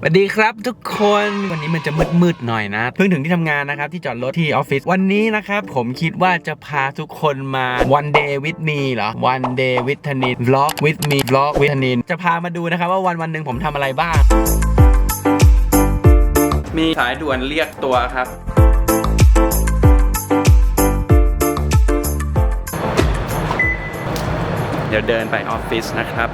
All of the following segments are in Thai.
สวัสดีครับทุกคนวันนี้มันจะมืดๆหน่อยนะ เพิ่งถึงที่ทำงานนะครับ ที่จอดรถที่ออฟฟิศวันนี้นะครับ ผมคิดว่าจะพาทุกคนมา one day with me เหรอ one day with ธนิน vlog with me vlog with ธนิน จะพามาดูนะครับว่าวันวันหนึ่งผมทำอะไรบ้าง มีสายด่วนเรียกตัวครับ เดี๋ยวเดินไปออฟฟิศนะครับ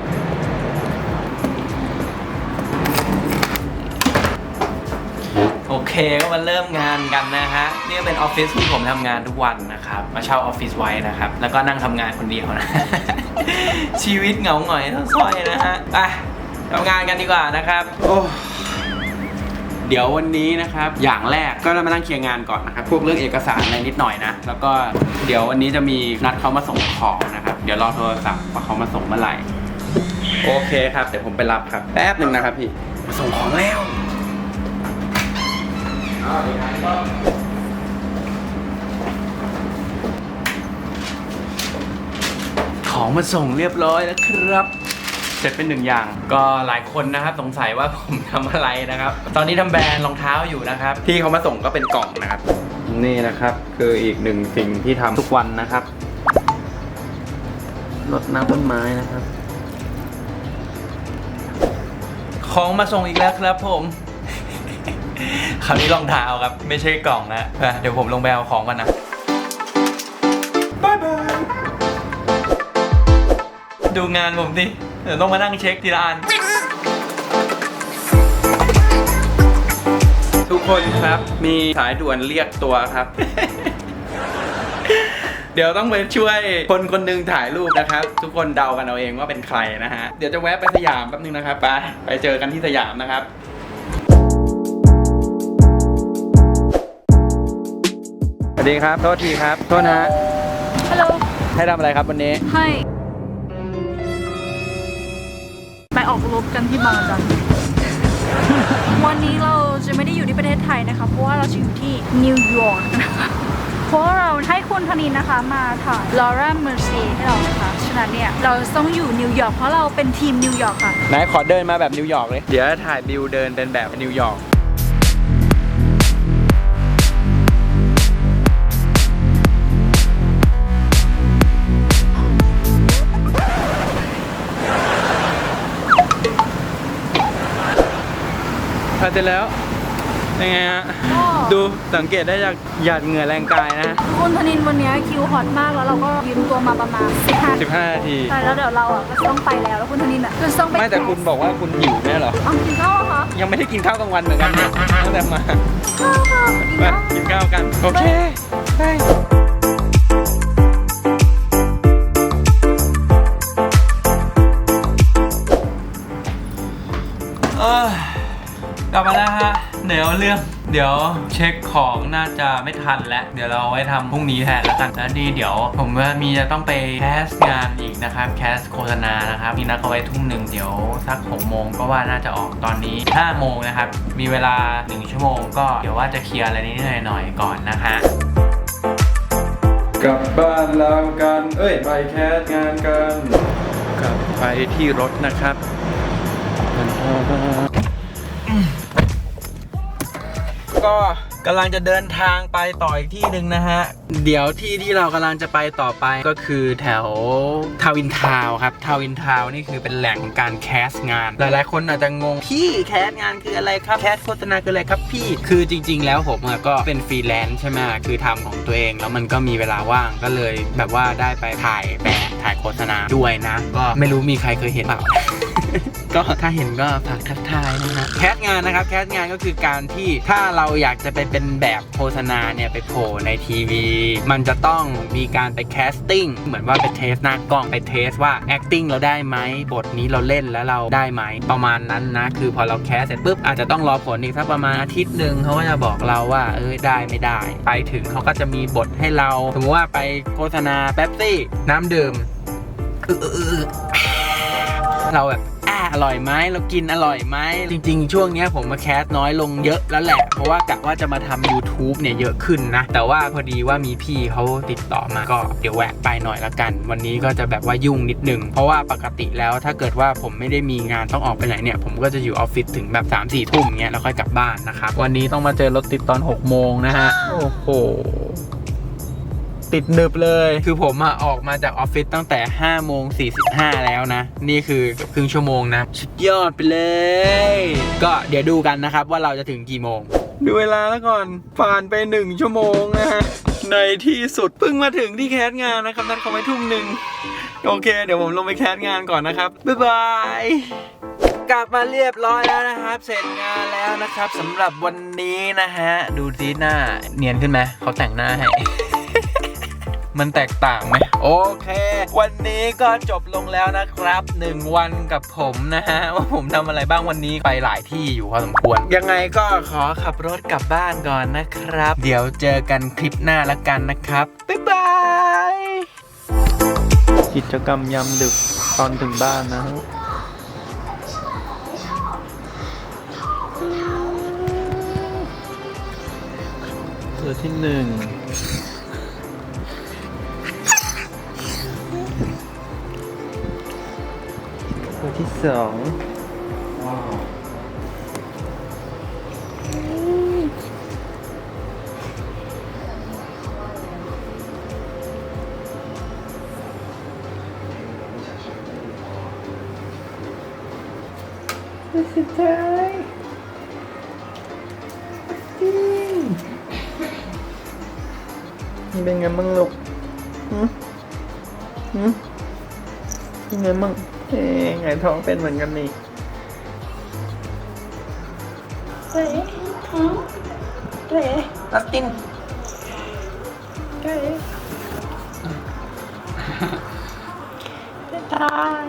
โอเคก็มาเริ่มงานกันนะฮะนี่ก็เป็นออฟฟิศที่ผมทำงานทุกวันนะครับมาเช่าออฟฟิศไว้นะครับ แล้วก็นั่งทำงานคนเดียวนะ ชีวิตเหงาหงอยต้องซอยนะฮะไปทำงานกันดีกว่านะครับโอ้เดี๋ยววันนี้นะครับ อย่างแรกก็เรามานั่งเคลียร์งานก่อนนะครับ พวกเรื่องเอกสารอะไรนิดหน่อยนะ แล้วก็เดี๋ยววันนี้จะมีนัดเขามาส่งของนะครับ เดี๋ยวรอโทรศัพท์ว่าเขามาส่งเมื่อไหร่ โอเคครับ เดี๋ยวผมไปรับครับ แป๊บหนึ่งนะครับพี่ มาส่งของแล้ว ของมาส่งเรียบร้อยแล้วครับ เสร็จเป็นหนึ่งอย่าง ก็หลายคนนะครับสงสัยว่าผมทำอะไรนะครับ ตอนนี้ทำแบรนด์รองเท้าอยู่นะครับ ที่เขามาส่งก็เป็นกล่องนะครับ นี่นะครับคืออีกหนึ่งสิ่งที่ทำทุกวันนะครับรดน้ำต้นไม้นะครับ ของมาส่งอีกแล้วครับผม คราวนี้รองเท้าครับ ไม่ใช่กล่องนะอะเดี๋ยวผมลงไปเอาของกันนะบายบาย ดูงานผมดิเดี๋ยวต้องมานั่งเช็คทีละอัน ทุกคนครับมีสายด่วนเรียกตัวครับ เดี๋ยวต้องไปช่วยคนคนหนึงถ่ายรูปนะครับ ทุกคนเดากันเอาเองว่าเป็นใครนะฮะ เดี๋ยวจะแวะไปสยามแป๊บนึงนะครับ ไปไปเจอกันที่สยามนะครับ วัสดีครับ โทษทีครับ โทษนะฮะฮัลโหลให้ทำอะไรครับวันนี้ ให้ ไปออกรบกันที่บางจันทร์วันนี้เราจะไม่ได้อยู่ที่ประเทศไทยนะคะ เพราะว่าเราจะอยู่ที่นิวยอร์กนะคะเพราะว่าเราให้คุณธนินนะคะมาถ่ายลอร่าเมอร์ซีให้เรานะคะ ฉะนั้นเนี่ย เราต้องอยู่นิวยอร์กเพราะเราเป็นทีมนิวยอร์กค่ะ ไหนขอเดินมาแบบนิวยอร์กเลย เดี๋ยวถ่ายบิวเดินเป็นแบบนิวยอร์ก เสร็จแล้วยังไงฮะก็ดูสังเกตได้จากหยาดเหงื่อแรงกายนะ คุณธนินวันนี้คิวฮอตมากแล้วเราก็ยืมตัวมาประมาณ15 15นาทีใช่แล้วเดี๋ยวเราอะก็จะต้องไปแล้วแล้วคุณธนินอะก็จะต้องไปไม่แต่คุณบอกว่าคุณหิวแน่เหรออ๋อกินข้าวเหรอคะยังไม่ได้กินข้าวกลางวันเหมือนกันเนี่ยตั้งแต่มาข้าวค่ะกินไปข้าวกินข้าวกันโอเคไปเอ้ย กลับมาแล้วฮะ เดี๋ยวเรื่อง เดี๋ยวเช็คของน่าจะไม่ทันแล้ว เดี๋ยวเราเอาไว้ทำพรุ่งนี้แทนแล้วกันแล้วนี่เดี๋ยว ผมว่ามีจะต้องไปแคสงานอีกนะครับ แคสโฆษณานะครับมีนัดเอาไว้ทุ่มหนึ่งเดี๋ยวสัก6โมงก็ว่าน่าจะออกตอนนี้5โมงนะครับ มีเวลา1ชั่วโมงก็เดี๋ยวว่าจะเคลียร์อะไรนิดๆหน่อยๆก่อนนะฮะกลับบ้านแล้วกัน เอ้ย ไปแคสงานกัน กลับไปที่รถนะครับ ก็กำลังจะเดินทางไปต่ออีกที่หนึ่งนะฮะ เดี๋ยวที่ที่เรากำลังจะไปต่อไปก็คือแถวทาวินทาวครับทาวินทาวนี่คือเป็นแหล่งของการแคสงาน หลายๆ คนอาจจะงง พี่แคสงานคืออะไรครับ แคสโฆษณาคืออะไรครับพี่ คือจริง ๆ แล้วผมก็เป็นฟรีแลนซ์ใช่ไหมคือทำของตัวเอง แล้วมันก็มีเวลาว่างก็เลยแบบว่าได้ไปถ่ายแบบถ่ายโฆษณาด้วยนะ ก็ไม่รู้มีใครเคยเห็นเปล่า ก็ถ้าเห็นก็ฝากทักทายนะฮะแคสงานนะครับ แคสงานก็คือการที่ถ้าเราอยากจะไปเป็นแบบโฆษณาเนี่ยไปโผล่ในทีวี มันจะต้องมีการไปแคสติ้งเหมือนว่าไปเทสหน้ากล้องไปเทสว่า acting เราได้ไหมบทนี้เราเล่นแล้วเราได้ไหมประมาณนั้นนะ คือพอเราแคสเสร็จปุ๊บอาจจะต้องรอผลอีกสักประมาณอาทิตย์หนึ่งเขาก็จะบอกเราว่าเอ้ยได้ไม่ได้ ไปถึงเขาก็จะมีบทให้เราสมมติว่าไปโฆษณาแป๊บซี่น้ำดื่มเราแบบาอร่อยไหมเรากินอร่อยไหมจริง ๆ ช่วงเนี้ยผมมาแคสน้อยลงเยอะแล้วแหละ เพราะว่ากะว่าจะมาทำ YouTube เนี่ยเยอะขึ้นนะ แต่ว่าพอดีว่ามีพี่เขาติดต่อมาก็เดี๋ยวแวะไปหน่อยละกัน วันนี้ก็จะแบบว่ายุ่งนิดนึง เพราะว่าปกติแล้วถ้าเกิดว่าผมไม่ได้มีงานต้องออกไปไหนเนี่ย ผมก็จะอยู่ออฟฟิศถึงแบบ3ามสี่ทุ่มเงี้ยแล้วค่อยกลับบ้านนะครับวันนี้ต้องมาเจอรถติดตอน6โมงนะฮะโอ้โห ติดหนึบเลย คือผมอะออกมาจากออฟฟิศตั้งแต่5โมง45 แล้วนะ นี่คือเกือบครึ่งชั่วโมงนะสุดยอดไปเลย ก็เดี๋ยวดูกันนะครับว่าเราจะถึงกี่โมง ดูเวลาแล้วก่อน ผ่านไป 1 ชั่วโมงนะฮะ ในที่สุดเพิ่งมาถึงที่แคสงานนะครับนัดเขาไว้ทุ่มหนึ่งโอเค เดี๋ยวผมลงไปแคสงานก่อนนะครับ บ๊ายบายกลับมาเรียบร้อยแล้วนะครับ เสร็จงานแล้วนะครับสำหรับวันนี้นะฮะ ดูสีหน้าเนียนขึ้นไหมเขาแต่งหน้าให้ มันแตกต่างไหมโอเค วันนี้ก็จบลงแล้วนะครับ 1 วันกับผมนะฮะว่าผมทำอะไรบ้างวันนี้ไปหลายที่อยู่พอสมควร ยังไงก็ขอขับรถกลับบ้านก่อนนะครับ เดี๋ยวเจอกันคลิปหน้าละกันนะครับบ๊ายบายกิจกรรมยามดึกตอนถึงบ้านนะตัวที่หนึ่ง ที่สองว้าวตัวสุดท้ายจริงเป็นไงบ้างลูกหืมหืมเป็นไงบ้าง เอ๊ะไงท้องเป็นเหมือนกันนี่เฮ้ยเฮ้ยลัสตินเฮ้ยตาย